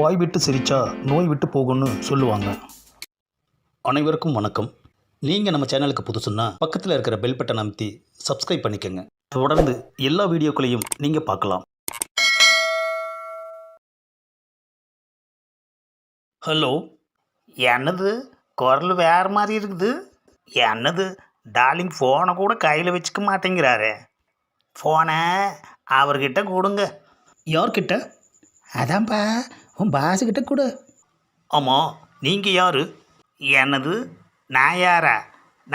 வாய் விட்டு சிரிச்சா நோய் விட்டு போகும்னு சொல்லுவாங்க. அனைவருக்கும் வணக்கம். நீங்கள் நம்ம சேனலுக்கு புதுசுன்னா பக்கத்தில் இருக்கிற பெல் பட்டன் அமைத்தி சப்ஸ்கிரைப் பண்ணிக்கோங்க. தொடர்ந்து எல்லா வீடியோக்களையும் நீங்கள் பார்க்கலாம். ஹலோ? என்னது? குரல் வேறு மாதிரி இருக்குது. என்னது? டார்லிங் ஃபோனை கூட கையில் வச்சுக்க மாட்டேங்கிறாரு. ஃபோனை அவர்கிட்ட கொடுங்க. யார்கிட்ட? அதான்ப்பா உன் பாசுக்கிட்ட கொடு. ஆமாம் நீங்கள் யார்? என்னது நான் யாரா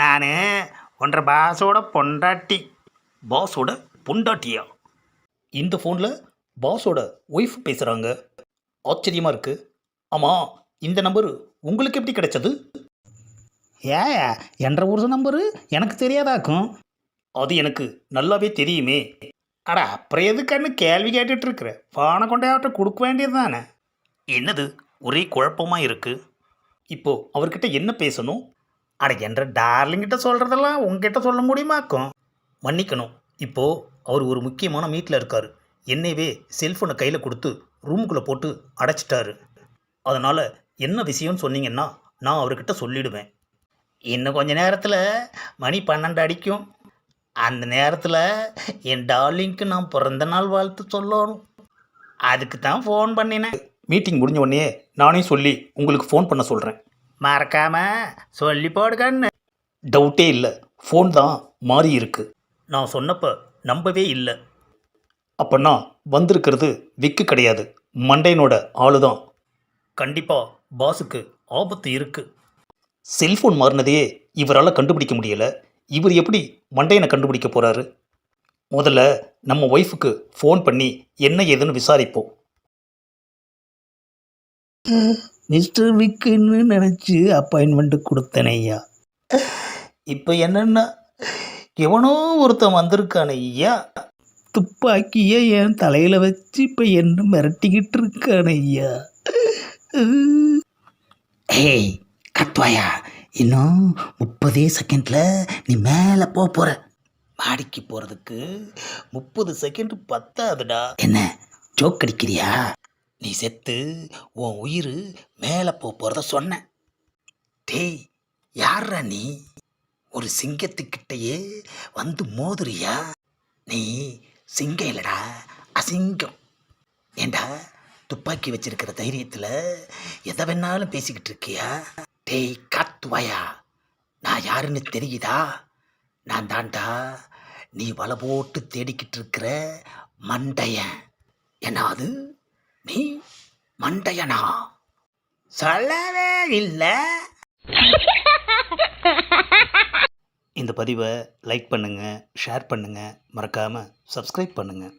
நான் ஒன்றரை பாஸோட பொண்டாட்டி. பாஸோட பொண்டாட்டியா? இந்த ஃபோனில் பாஸோட ஒய்ஃப் பேசுகிறாங்க ஆச்சரியமாக இருக்குது ஆமாம் இந்த நம்பரு உங்களுக்கு எப்படி கிடைச்சது? ஏயா என்ற ஒரு நம்பரு எனக்கு தெரியாதாக்கும் அது எனக்கு நல்லாவே தெரியுமே. அடா அப்புறம் எதுக்கான்னு கேள்வி கேட்டுட்டு இருக்கிற? பானை கொண்டே அவர்கிட்ட கொடுக்க வேண்டியது தானே என்னது? ஒரே குழப்பமாக இருக்குது இப்போது அவர்கிட்ட என்ன பேசணும்? அட என்ற டார்லிங்கிட்ட சொல்கிறதெல்லாம் உங்ககிட்ட சொல்ல முடியுமாக்கும்? மன்னிக்கணும். இப்போது அவர் ஒரு முக்கியமான மீட்டில் இருக்கார். என்னையவே செல்ஃபோனை கையில் கொடுத்து ரூமுக்குள்ளே போட்டு அடைச்சிட்டாரு. அதனால் என்ன விஷயம்னு சொன்னீங்கன்னா நான் அவர்கிட்ட சொல்லிடுவேன். இன்னும் கொஞ்ச நேரத்தில் மணி பன்னெண்டு அடிக்கும். அந்த நேரத்தில் என் டார்லிங்க்கு நான் பிறந்த நாள் வாழ்த்து சொல்லணும். அதுக்கு தான் ஃபோன் பண்ணினேன். மீட்டிங் முடிஞ்ச உடனே நானே சொல்லி உங்களுக்கு ஃபோன் பண்ண சொல்கிறேன் மறக்காம சொல்லி போடுகன்னு டவுட்டே இல்லை. ஃபோன் தான் மாறி இருக்கு. நான் சொன்னப்ப நம்பவே இல்லை. அப்போனா வந்திருக்கிறது விக்கு கிடையாது. மண்டையனோட ஆளு தான். கண்டிப்பாக பாஸுக்கு ஆபத்து இருக்குது செல்ஃபோன் மாறினதையே இவரால் கண்டுபிடிக்க முடியலை. இவர் எப்படி மண்டையனை கண்டுபிடிக்க போகிறாரு முதல்ல நம்ம ஒய்ஃபுக்கு ஃபோன் பண்ணி என்ன ஏதுன்னு விசாரிப்போம். மிஸ்டர் விக்குன்னு நினச்சி அப்பாயின்மெண்ட்டு கொடுத்தேனே ஐயா இப்போ என்னென்னா எவனோ ஒருத்தன் வந்திருக்கான ஐயா. துப்பாக்கியை என் தலையில் வச்சு இப்போ என்ன மிரட்டிக்கிட்டு இருக்கான ஐயா. ஏய் கத்வாயா இன்னும் முப்பதே செகண்டில் நீ மேலே போக போகிற மாடிக்கு போகிறதுக்கு முப்பது செகண்ட் பத்தாதுடா. என்ன ஜோக் அடிக்கிறியா? நீ செத்து உன் உயிர் மேலே போக போகிறத சொன்னேன் டேய் யார்ரா நீ? ஒரு சிங்கத்துக்கிட்டேயே வந்து மோதுறியா? நீ சிங்கம் இல்லடா அசிங்கம். ஏண்டா துப்பாக்கி வச்சிருக்கிற தைரியத்தில் எதை வேணாலும் பேசிக்கிட்டு இருக்கியா? டேய் காத்துவாயா? நான் யாருன்னு தெரியுதா? நான் தாண்டா நீ வலை போட்டு தேடிக்கிட்டு இருக்கிற மண்டையன். என்னது நீ மண்டையனா? சொல்லவே இல்லை. இந்த பதிவை லைக் பண்ணுங்கள் ஷேர் பண்ணுங்கள் மறக்காமல் சப்ஸ்கிரைப் பண்ணுங்கள்